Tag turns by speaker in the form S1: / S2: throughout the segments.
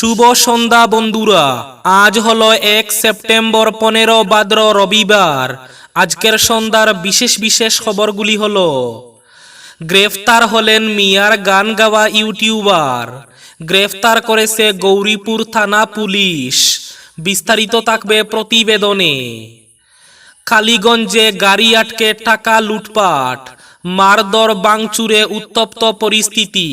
S1: শুভ সন্ধ্যা, বন্ধুরা। আজ হলো এক সেপ্টেম্বর, পনেরো বাদ্র রবিবার। আজকের সন্ধ্যার বিশেষ বিশেষ খবরগুলি হল, গ্রেফতার হলেন মিয়ার গান গাওয়া ইউটিউবার। গ্রেফতার করেছে গৌরীপুর থানা পুলিশ। বিস্তারিত থাকবে প্রতিবেদনে। কালীগঞ্জে গাড়ি আটকে টাকা লুটপাট। মারদর বাংচুরে, উত্তপ্ত পরিস্থিতি।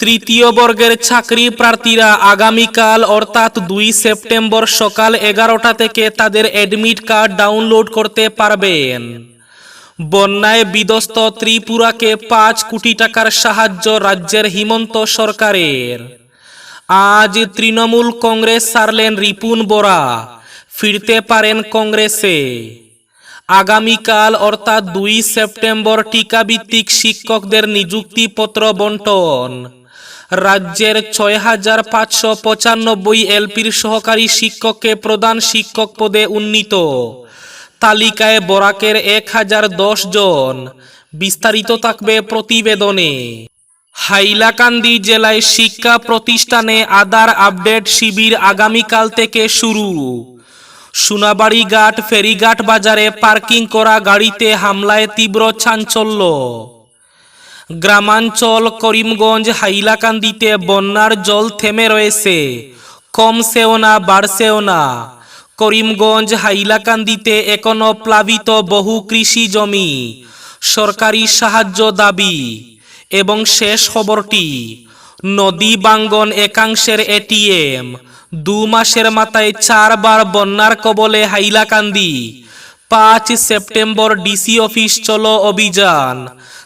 S1: তৃতীয় বর্গের চাকরি প্রার্থীরা আগামীকাল অর্থাৎ দুই সেপ্টেম্বর সকাল এগারোটা থেকে তাদের অ্যাডমিট কার্ড ডাউনলোড করতে পারবেন। বন্যায় বিধ্বস্ত ত্রিপুরাকে পাঁচ কোটি টাকার সাহায্য রাজ্যের হিমন্ত সরকারের। আজ তৃণমূল কংগ্রেস সারলেন রিপুন বোরা, ফিরতে পারেন কংগ্রেসে। আগামীকাল অর্থাৎ দুই সেপ্টেম্বর টিকাভিত্তিক শিক্ষকদের নিযুক্তিপত্র বন্টন। রাজ্যের ছয় হাজার পাঁচশো পঁচানব্বই এলপির সহকারী শিক্ষককে প্রধান শিক্ষক পদে উন্নীত। তালিকায় বরাকের এক হাজার দশ জন। বিস্তারিত থাকবে প্রতিবেদনে। হাইলাকান্দি জেলায় শিক্ষা প্রতিষ্ঠানে আধার আপডেট শিবির আগামীকাল থেকে শুরু। সোনাবাড়ি ঘাট ফেরিঘাট বাজারে পার্কিং করা গাড়িতে হামলায় তীব্র চাঞ্চল্য। গ্রামাঞ্চল করিমগঞ্জ, হাইলাকান্দিতে বন্যার জল থেমে রয়েছে। কমছেও না, বাড়ছেও না। করিমগঞ্জ, হাইলাকান্দিতে এখনও প্লাবিত বহু কৃষি জমি। সরকারি সাহায্য দাবি। এবং শেষ খবরটি, নদী বাঙ্গন একাংশের এটিএম। দু মাসের মাথায় চারবার বন্যার কবলে হাইলাকান্দি। পাঁচ সেপ্টেম্বর ডিসি অফিস চলো অভিযান।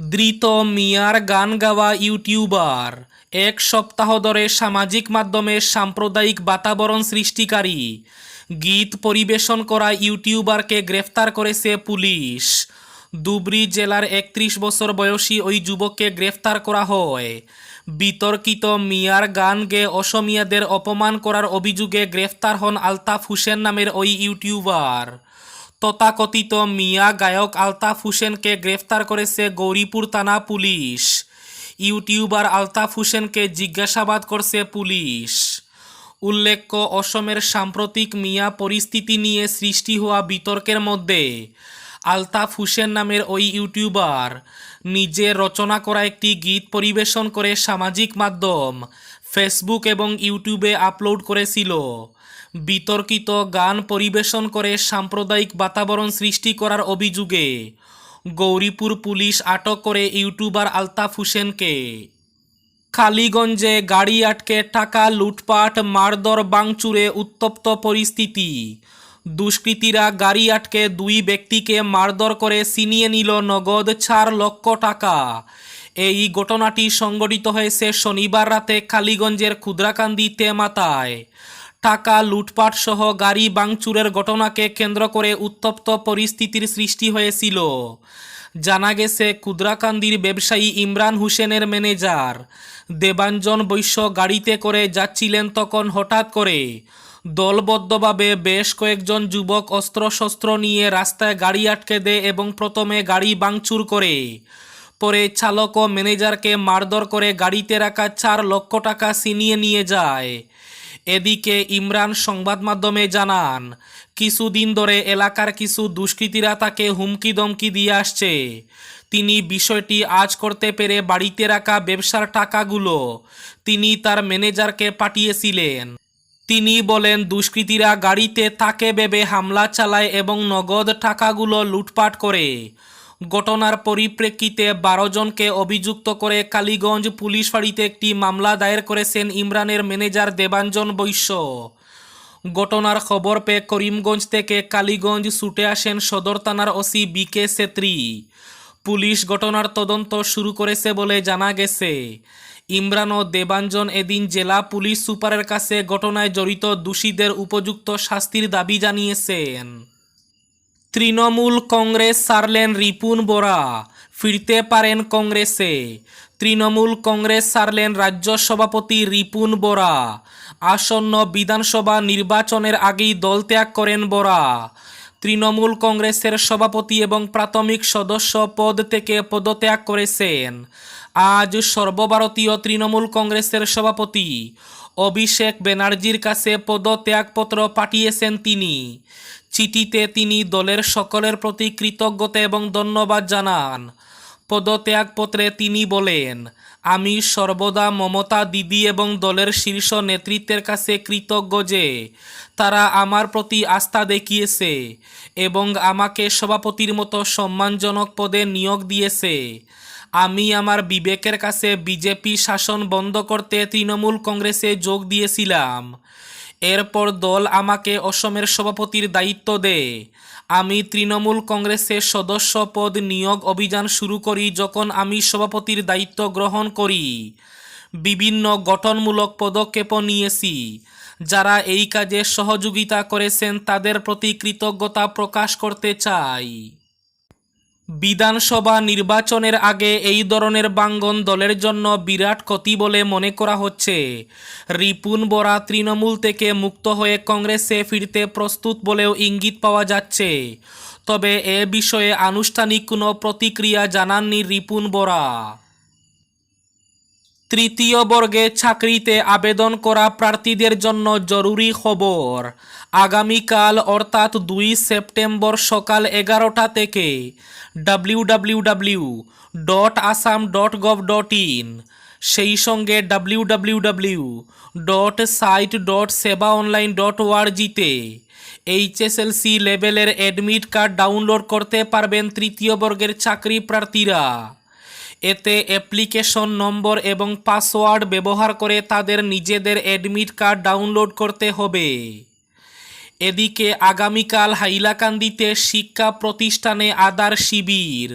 S1: ধৃত মিয়ার গান গাওয়া ইউটিউবার। এক সপ্তাহ ধরে সামাজিক মাধ্যমে সাম্প্রদায়িক বাতাবরণ সৃষ্টিকারী। গীত পরিবেশন করা ইউটিউবারকে গ্রেফতার করেছে পুলিশ। ধুবড়ী জেলার একত্রিশ বছর বয়সী ওই যুবককে গ্রেফতার করা হয়। বিতর্কিত মিয়ার গান গেয়ে অসমিয়াদের অপমান করার অভিযোগে গ্রেফতার হন আলতাফ হোসেন নামের ওই ইউটিউবার। তথাকথিত মিয়া গায়ক আলতাফ হোসেনকে গ্রেফতার করেছে গৌরীপুর থানা পুলিশ। ইউটিউবার আলতাফ হোসেনকে জিজ্ঞাসাবাদ করছে পুলিশ। উল্লেখ্য, অসমের সাম্প্রতিক মিয়া পরিস্থিতি নিয়ে সৃষ্টি হওয়া বিতর্কের মধ্যে আলতাফ হোসেন নামের ওই ইউটিউবার নিজে রচনা করা একটি গীত পরিবেশন করে সামাজিক মাধ্যম ফেসবুক এবং ইউটিউবে আপলোড করেছিল। বিতর্কিত গান পরিবেশন করে সাম্প্রদায়িক বাতাবরণ সৃষ্টি করার অভিযোগে গৌরীপুর পুলিশ আটক করে ইউটিউবার আলতাফ হোসেনকে। কালীগঞ্জে গাড়ি আটকে টাকা, লুটপাট মারদর বাংচুরে উত্তপ্ত পরিস্থিতি। দুষ্কৃতীরা গাড়ি আটকে দুই ব্যক্তিকে মারধর করে ছিনিয়ে নিল নগদ চার লক্ষ টাকা। এই ঘটনাটি সংঘটিত হয়েছে শনিবার রাতে কালীগঞ্জের ক্ষুদ্রাকান্দি তেমাতায়। টাকা, লুটপাট সহ গাড়ি বাংচুরের ঘটনাকে কেন্দ্র করে উত্তপ্ত পরিস্থিতির সৃষ্টি হয়েছিল। জানা গেছে কুদ্রাকান্দির ব্যবসায়ী ইমরান হোসেনের ম্যানেজার দেবাঞ্জন বৈশ্য গাড়িতে করে যাচ্ছিলেন তখন হঠাৎ করে। দলবদ্ধভাবে বেশ কয়েকজন যুবক অস্ত্রশস্ত্র নিয়ে রাস্তায় গাড়ি আটকে দেয় এবং প্রথমে গাড়ি বাংচুর করে। পরে চালক ও ম্যানেজারকে মারধর করে গাড়িতে রাখা চার লক্ষ টাকা ছিনিয়ে নিয়ে যায়। এদিকে ইমরান সংবাদ মাধ্যমে জানান, কিছুদিন ধরে এলাকার কিছু দুষ্কৃতীরা তাকে হুমকি দমকি দিয়ে আসছে। তিনি বিষয়টি আজ করতে পেরে বাড়িতে রাখা ব্যবসার টাকাগুলো তিনি তার ম্যানেজারকে পাঠিয়েছিলেন। তিনি বলেন, দুষ্কৃতীরা গাড়িতে তাকে ভেবে হামলা চালায় এবং নগদ টাকাগুলো লুটপাট করে। ঘটনার পরিপ্রেক্ষিতে বারো জনকে অভিযুক্ত করে কালীগঞ্জ পুলিশ ফাঁড়িতে একটি মামলা দায়ের করেছেন ইমরানের ম্যানেজার দেবাঞ্জন বৈশ্য। ঘটনার খবর পেয়ে করিমগঞ্জ থেকে কালীগঞ্জ ছুটে আসেন সদর থানার OC B K Chhetri police ঘটনার তদন্ত শুরু করেছে বলে জানা গেছে। ইমরান ও দেবাঞ্জন এদিন জেলা পুলিশ সুপারের কাছে ঘটনায় জড়িত দোষীদের উপযুক্ত শাস্তির দাবি জানিয়েছেন। তৃণমূল কংগ্রেস সারলেন রিপুন বোরা। ফিরতে পারেন কংগ্রেসে। তৃণমূল কংগ্রেস সারলেন রাজ্য সভাপতি রিপুন বোরা। আসন্ন বিধানসভা নির্বাচনের আগেই দল ত্যাগ করেন বোরা। তৃণমূল কংগ্রেসের সভাপতি এবং প্রাথমিক সদস্য পদ থেকে পদত্যাগ করেছেন। আজ সর্বভারতীয় তৃণমূল কংগ্রেসের সভাপতি অভিষেক ব্যানার্জির কাছে পদত্যাগপত্র পাঠিয়েছেন তিনি। চিঠিতে তিনি দলের সকলের প্রতি কৃতজ্ঞতা এবং ধন্যবাদ জানান। পদত্যাগপত্রে তিনি বলেন, আমি সর্বদা মমতা দিদি এবং দলের শীর্ষ নেতৃত্বের কাছে কৃতজ্ঞ যে তারা আমার প্রতি আস্থা দেখিয়েছে এবং আমাকে সভাপতির মতো সম্মানজনক পদে নিয়োগ দিয়েছে। আমি আমার বিবেকের কাছে বিজেপি শাসন বন্ধ করতে তৃণমূল কংগ্রেসে যোগ দিয়েছিলাম। এরপর দল আমাকে অসমের সভাপতির দায়িত্ব দেয়। আমি তৃণমূল কংগ্রেসের সদস্য পদ নিয়োগ অভিযান শুরু করি যখন আমি সভাপতির দায়িত্ব গ্রহণ করি। বিভিন্ন গঠনমূলক পদক্ষেপও নিয়েছি। যারা এই কাজে সহযোগিতা করেছেন তাদের প্রতি কৃতজ্ঞতা প্রকাশ করতে চাই। বিধানসভা নির্বাচনের আগে এই ধরনের বাঙ্গন দলের জন্য বিরাট ক্ষতি বলে মনে করা হচ্ছে। রিপুন বরা তৃণমূল থেকে মুক্ত হয়ে কংগ্রেসে ফিরতে প্রস্তুত বলেও ইঙ্গিত পাওয়া যাচ্ছে। তবে এ বিষয়ে আনুষ্ঠানিক কোনো প্রতিক্রিয়া জানাননি রিপুন বরা। তৃতীয় বর্গে চাকরিতে আবেদন করা প্রার্থীদের জন্য জরুরি খবর। আগামীকাল অর্থাৎ দুই সেপ্টেম্বর সকাল এগারোটা থেকে W dot Assam dot gov dot in সেই সঙ্গে W W dot site dot Seba online dot HSLC লেভেলের অ্যাডমিট কার্ড ডাউনলোড করতে পারবেন তৃতীয় বর্গের চাকরি প্রার্থীরা। এতে অ্যাপ্লিকেশন নম্বর এবং পাসওয়ার্ড ব্যবহার করে তাদের নিজেদের অ্যাডমিট কার্ড ডাউনলোড করতে হবে। এদিকে আগামীকাল হাইলাকান্দিতে শিক্ষা প্রতিষ্ঠানে আদার শিবির।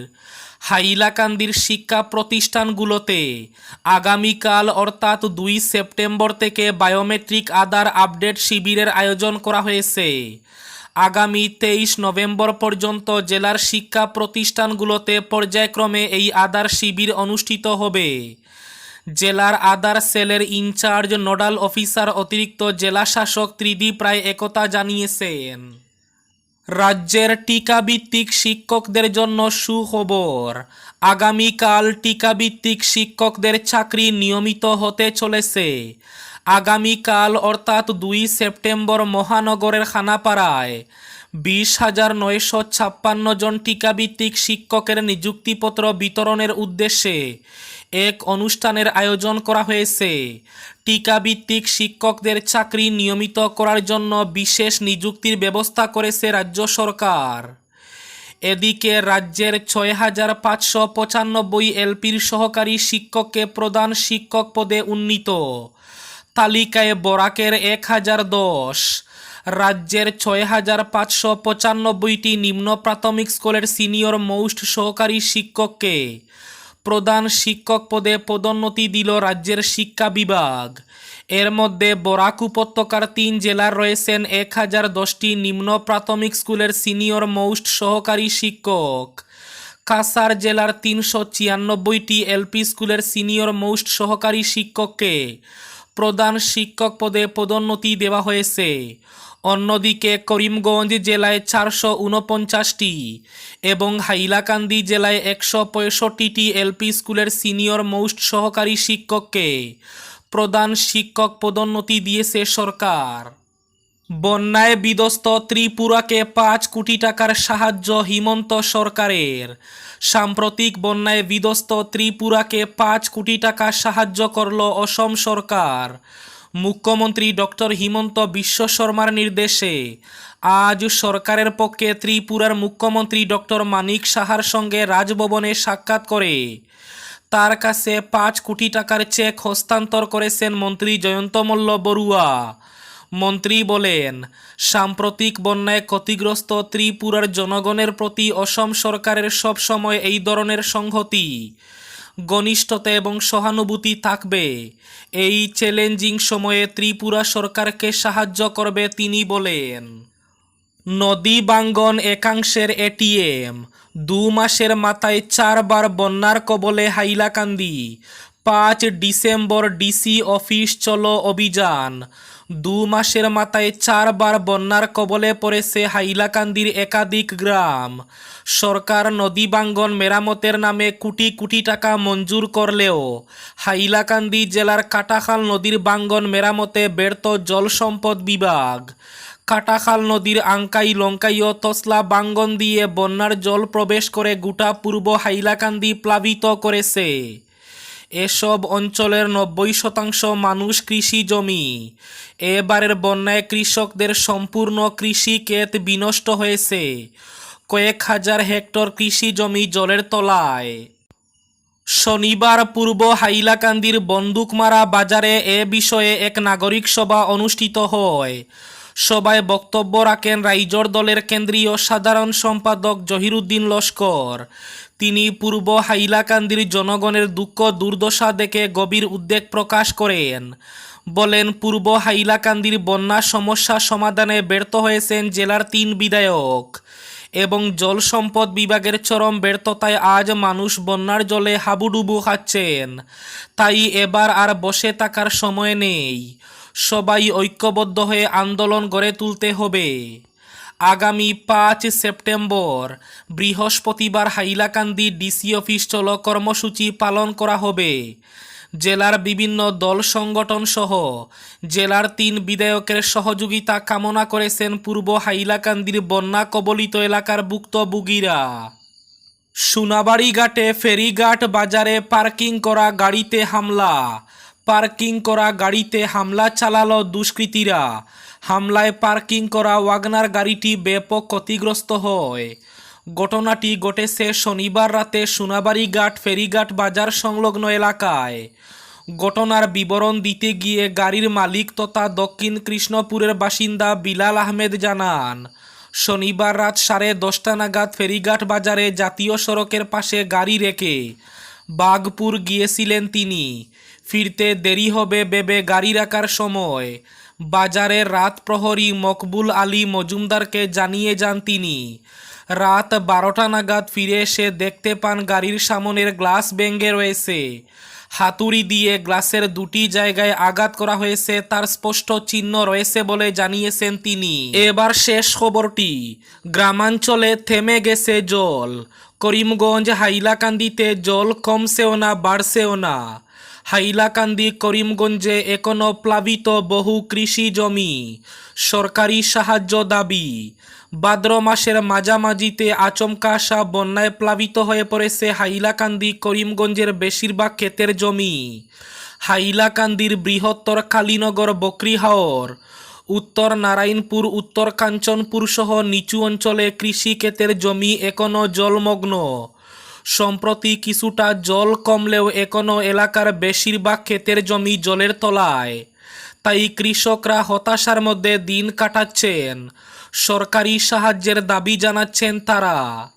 S1: হাইলাকান্দির শিক্ষা প্রতিষ্ঠানগুলোতে আগামীকাল অর্থাৎ দুই সেপ্টেম্বর থেকে বায়োমেট্রিক আধার আপডেট শিবিরের আয়োজন করা হয়েছে। আগামী তেইশ নভেম্বর পর্যন্ত জেলার শিক্ষা প্রতিষ্ঠানগুলোতে পর্যায়ক্রমে এই আধার শিবির অনুষ্ঠিত হবে। জেলার আদার সেলের ইনচার্জ নোডাল অফিসার অতিরিক্ত জেলা শাসক ত্রিদীপ রায় একতা জানিয়েছেন। রাজ্যের টিকাভিত্তিক শিক্ষকদের জন্য সুখবর, আগামীকাল টিকাভিত্তিক শিক্ষকদের চাকরি নিয়মিত হতে চলেছে। আগামীকাল অর্থাৎ দুই সেপ্টেম্বর মহানগরের খানাপাড়ায় বিশ হাজার নয়শো ছাপ্পান্ন জন টিকাভিত্তিক শিক্ষকের নিযুক্তিপত্র বিতরণের উদ্দেশ্যে এক অনুষ্ঠানের আয়োজন করা হয়েছে। টিকাভিত্তিক শিক্ষকদের চাকরি নিয়মিত করার জন্য বিশেষ নিযুক্তির ব্যবস্থা করেছে রাজ্য সরকার। এদিকে রাজ্যের ছয় হাজার পাঁচশো পঁচানব্বই এলপির সহকারী শিক্ষককে প্রধান শিক্ষক পদে উন্নীত। তালিকায় বরাকের এক হাজার দশ। রাজ্যের ছয় হাজার পাঁচশো পঁচানব্বইটি নিম্ন প্রাথমিক স্কুলের সিনিয়র মোস্ট সহকারী শিক্ষককে প্রধান শিক্ষক পদে পদোন্নতি দিল রাজ্যের শিক্ষা বিভাগ। এর মধ্যে বরাক উপত্যকার তিন জেলার রয়েছেন এক হাজার দশটি নিম্ন প্রাথমিক স্কুলের সিনিয়র মোস্ট সহকারী শিক্ষক। কাসার জেলার তিনশো ছিয়ানব্বইটি এলপি স্কুলের সিনিয়র মোস্ট সহকারী শিক্ষককে প্রধান শিক্ষক পদে পদোন্নতি দেওয়া হয়েছে। অন্যদিকে করিমগঞ্জ জেলায় চারশো উনপঞ্চাশটি এবং হাইলাকান্দি জেলায় একশো পঁয়ষট্টিটি এলপি স্কুলের সিনিয়র মোস্ট সহকারী শিক্ষককে প্রধান শিক্ষক পদোন্নতি দিয়েছে সরকার। বন্যায় বিধ্বস্ত ত্রিপুরাকে পাঁচ কোটি টাকার সাহায্য হিমন্ত সরকারের। সাম্প্রতিক বন্যায় বিধ্বস্ত ত্রিপুরাকে পাঁচ কোটি টাকা সাহায্য করল অসম সরকার। মুখ্যমন্ত্রী ডক্টর হিমন্ত বিশ্ব শর্মার নির্দেশে। আজ সরকারের পক্ষে ত্রিপুরার মুখ্যমন্ত্রী ডক্টর মানিক সাহার সঙ্গে রাজভবনে সাক্ষাৎ করে। তার কাছে পাঁচ কোটি টাকার চেক হস্তান্তর করেছেন মন্ত্রী জয়ন্ত মল্ল বড়ুয়া। মন্ত্রী বলেন, সাম্প্রতিক বন্যায় ক্ষতিগ্রস্ত ত্রিপুরার জনগণের প্রতি অসম সরকারের সবসময় এই ধরনের সংহতি। ঘনিষ্ঠতা এবং সহানুভূতি থাকবে। এই চ্যালেঞ্জিং সময়ে ত্রিপুরা সরকারকে সাহায্য করবে তিনি বলেন। নদী বাঙ্গন একাংশের এটিএম, দু মাসের মাথায় চারবার বন্যার কবলে হাইলাকান্দি, পাঁচ ডিসেম্বর ডিসি অফিস চলো অভিযান দু মাসের মাথায় চারবার বন্যার কবলে পড়েছে হাইলাকান্দির একাধিক গ্রাম। সরকার নদী বাঙ্গন মেরামতের নামে কোটি কোটি টাকা মঞ্জুর করলেও হাইলাকান্দি জেলার কাটাখাল নদীর বাঙ্গন মেরামতে ব্যর্থ জল সম্পদ বিভাগ। কাটাখাল নদীর আঙ্কাই লঙ্কাই ও তসলা বাঙ্গন দিয়ে বন্যার জল প্রবেশ করে গোটা পূর্ব হাইলাকান্দি প্লাবিত করেছে। এসব অঞ্চলের নব্বই শতাংশ মানুষ কৃষি জমি। এবারের বন্যায় কৃষকদের সম্পূর্ণ কৃষি ক্ষেত বিনষ্ট হয়েছে। কয়েক হাজার হেক্টর কৃষি জমি জলের তলায়। শনিবার পূর্ব হাইলাকান্দির বন্দুকমারা বাজারে এ বিষয়ে এক নাগরিক সভা অনুষ্ঠিত হয়। সভায় বক্তব্য রাখেন রাইজর দলের কেন্দ্রীয় সাধারণ সম্পাদক জহিরুদ্দিন লস্কর। তিনি পূর্ব হাইলাকান্দির জনগণের দুঃখ দুর্দশা দেখে গভীর উদ্বেগ প্রকাশ করেন। বলেন, পূর্ব হাইলাকান্দির বন্যা সমস্যা সমাধানে ব্যর্থ হয়েছেন জেলার তিন বিধায়ক এবং জল সম্পদ বিভাগের চরম ব্যর্থতায় আজ মানুষ বন্যার জলে হাবুডুবু খাচ্ছেন। তাই এবার আর বসে থাকার সময় নেই। সবাই ঐক্যবদ্ধ হয়ে আন্দোলন গড়ে তুলতে হবে। আগামী পাঁচ সেপ্টেম্বর বৃহস্পতিবার হাইলাকান্দি ডিসি অফিস চলো কর্মসূচি পালন করা হবে। জেলার বিভিন্ন দল সংগঠন সহ জেলার তিন বিধায়কের সহযোগিতা কামনা করেছেন পূর্ব হাইলাকান্দির বন্যা কবলিত এলাকার ভুক্তভোগীরা। সোনাবাড়ি ঘাটে ফেরিঘাট বাজারে পার্কিং করা গাড়িতে হামলা। পার্কিং করা গাড়িতে হামলা চালালো দুষ্কৃতীরা। হামলায় পার্কিং করা ওয়াগনার গাড়িটি ব্যাপক ক্ষতিগ্রস্ত হয়। ঘটনাটি ঘটেছে শনিবার রাতে সোনাবাড়ি ঘাট ফেরিঘাট বাজার সংলগ্ন এলাকায়। ঘটনার বিবরণ দিতে গিয়ে গাড়ির মালিক তথা দক্ষিণ কৃষ্ণপুরের বাসিন্দা বিলাল আহমেদ জানান, শনিবার রাত সাড়ে দশটা নাগাদ ফেরিঘাট বাজারে জাতীয় সড়কের পাশে গাড়ি রেখে বাগপুর গিয়েছিলেন তিনি। ফিরতে দেরি হবে ভেবে গাড়ি রাখার সময় বাজারের রাত প্রহরী মকবুল আলী মজুমদারকে জানিয়ে যান তিনি। রাত বারোটা নাগাদ ফিরে এসে দেখতে পান গাড়ির সামনের গ্লাস ভেঙে রয়েছে। হাতুড়ি দিয়ে গ্লাসের দুটি জায়গায় আঘাত করা হয়েছে, তার স্পষ্ট চিহ্ন রয়েছে বলে জানিয়েছেন তিনি। এবার শেষ খবরটি। গ্রামাঞ্চলে থেমে গেছে জল। করিমগঞ্জ হাইলাকান্দিতে জল কমছেও না, বাড়ছেও না। হাইলাকান্দি করিমগঞ্জে এখনও প্লাবিত বহু কৃষি জমি। সরকারি সাহায্য দাবি। ভাদ্র মাসের মাঝামাঝিতে আচমকা আসা বন্যায় প্লাবিত হয়ে পড়েছে হাইলাকান্দি করিমগঞ্জের বেশিরভাগ ক্ষেতের জমি। হাইলাকান্দির বৃহত্তর কালীনগর বকরিহাওর। উত্তর নারায়ণপুর, উত্তর কাঞ্চনপুর সহ নিচু অঞ্চলে কৃষি ক্ষেতের জমি এখনও জলমগ্ন। সম্প্রতি কিছুটা জল কমলেও এখনও এলাকার বেশিরভাগ ক্ষেতের জমি জলের তলায়। তাই কৃষকরা হতাশার মধ্যে দিন কাটাচ্ছেন। সরকারি সাহায্যের দাবি জানাচ্ছেন তারা।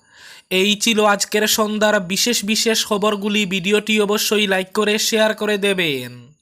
S1: এই ছিল আজকের সন্ধ্যার বিশেষ বিশেষ খবরগুলি। ভিডিওটি অবশ্যই লাইক করে, শেয়ার করে দেবেন।